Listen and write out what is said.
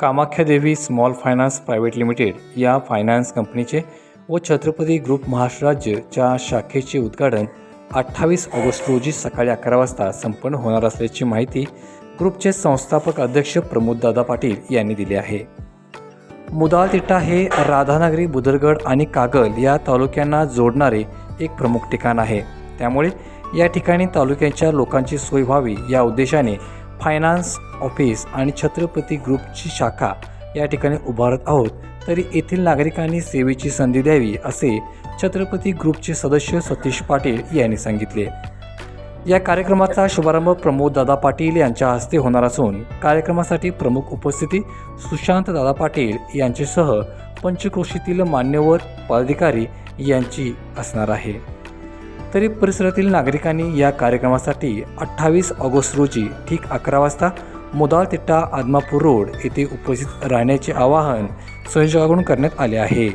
Kamakhyadevi small finance private limited या finance कंपनीचे व छत्रपती ग्रुप महाराष्ट्र राज्यच्या शाखेचे उद्घाटन अठ्ठावीस ऑगस्ट रोजी सकाळी अकरा वाजता संपन्न होणार असल्याची माहिती ग्रुपचे संस्थापक अध्यक्ष प्रमोददादा पाटील यांनी दिली आहे. मुदाल तिट्टा हे राधानगरी बुदरगड आणि कागल या तालुक्यांना जोडणारे एक प्रमुख ठिकाण आहे. त्यामुळे या ठिकाणी तालुक्यांच्या लोकांची सोय व्हावी या उद्देशाने फायनान्स ऑफिस आणि छत्रपती ग्रुपची शाखा या ठिकाणी उभारत आहोत. तरी येथील नागरिकांनी सेवेची संधी द्यावी असे छत्रपती ग्रुपचे सदस्य सतीश पाटील यांनी सांगितले. या कार्यक्रमाचा शुभारंभ प्रमोद दादा पाटील यांच्या हस्ते होणार असून कार्यक्रमासाठी प्रमुख उपस्थिती सुशांत दादा पाटील यांच्यासह पंचक्रोशीतील मान्यवर पदाधिकारी यांची असणार आहे. तरी परिसरातील नागरिकांनी या कार्यक्रमासाठी अठ्ठावीस ऑगस्ट रोजी ठीक अकरा वाजता मुदाल तिट्टा आदमापूर रोड येथे उपस्थित राहण्याचे आवाहन संयोजकाकडून करण्यात आले आहे.